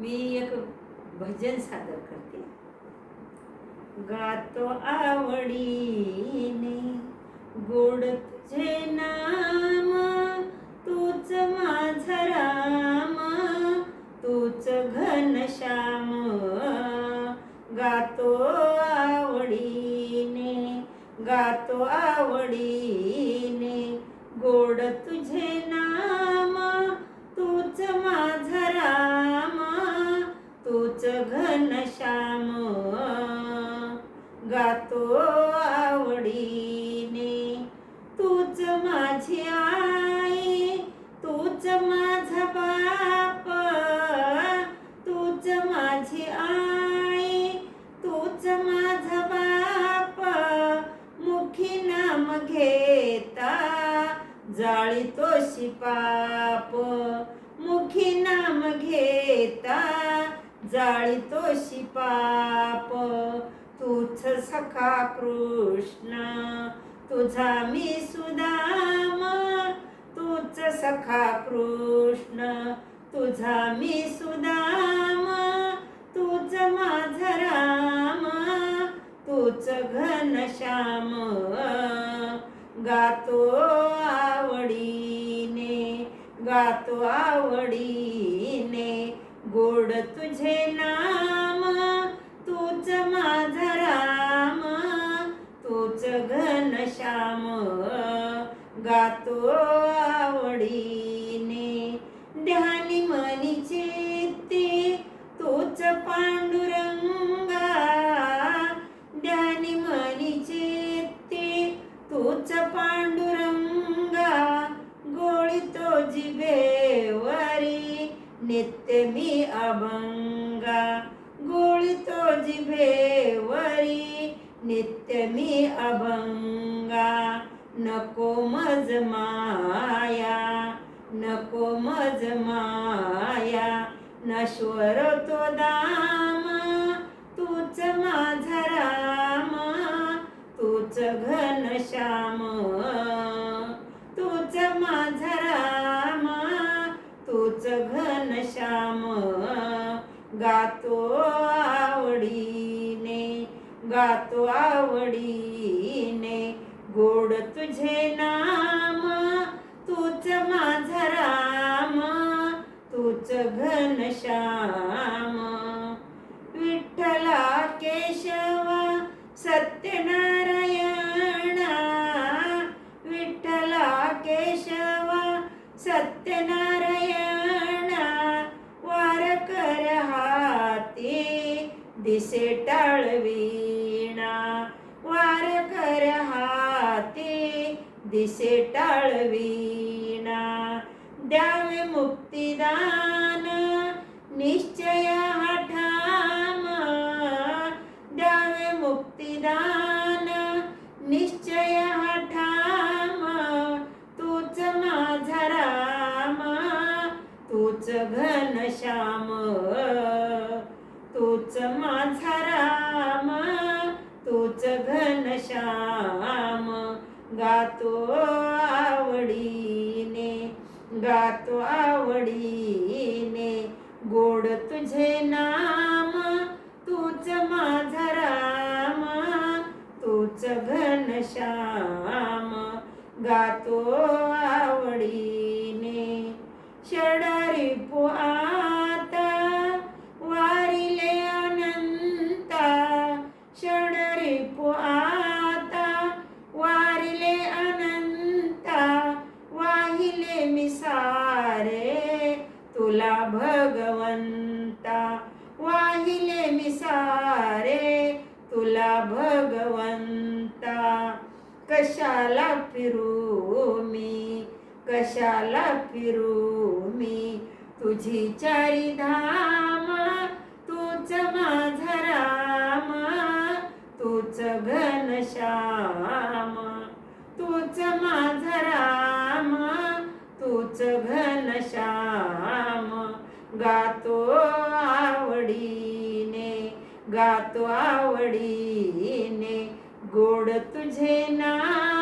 मी एक भजन सादर करते. गातो आवडीने गोड तुझे नाम तूच माझा राम तूच घनश्याम गातो आवडीने गातो आवडीने गोड तुझे नाम पाप मुखी नाम घेता जाळीतोशी पाप. तूच सखा कृष्ण तुझा मी सुदाम. तूच सखा कृष्ण तुझा मी सुदाम. तूच माझा राम तूच घनश्याम गातो गातो आवडीने. गोड तुझे नाम तूच माझा राम तूच घनश्याम गातो आवडीने. ध्यानी मनी चित्ते तूच पांडुरंगा. ध्यानी मनी चित्ते तूच पांडुरंगा. तो जिभेवरी नित्य मी अभंगा. गोळी तो जिभेवरी नित्य मी अभंगा. नको मज माया नको मज माया. नश्वर तो दाम तूच माझा राम तूच घनश्याम माझा राम तूच घनश्याम गातो आवडीने गातो आवडीने गोड तुझे नाम. तूच माझा राम तूच घनश्याम विठ्ठला केशव सत्यना दिसे टाळवीणा वार कर हाती दिसे टाळवीणा. द्यावे मुक्तिदान निश्चय हा द्यावे मुक्तिदान निश्चय हा तूच माझा राम तूच घनश्याम श्याम. माझा राम तोच घनश्याम गातो आवडीने गातो आवडीने गोड तुझे नाम. तूच माझा राम तूच घनश्याम गातो वाहिले मी सारे तुला भगवंता. कशाला फिरू मी? कशाला फिरू मी? तुझी चारी धाम तूच माझा राम तूच घनश्याम तूच माझा राम तूच घनश्याम गातो आवडीने गातो आवडीने गोड तुझे नाम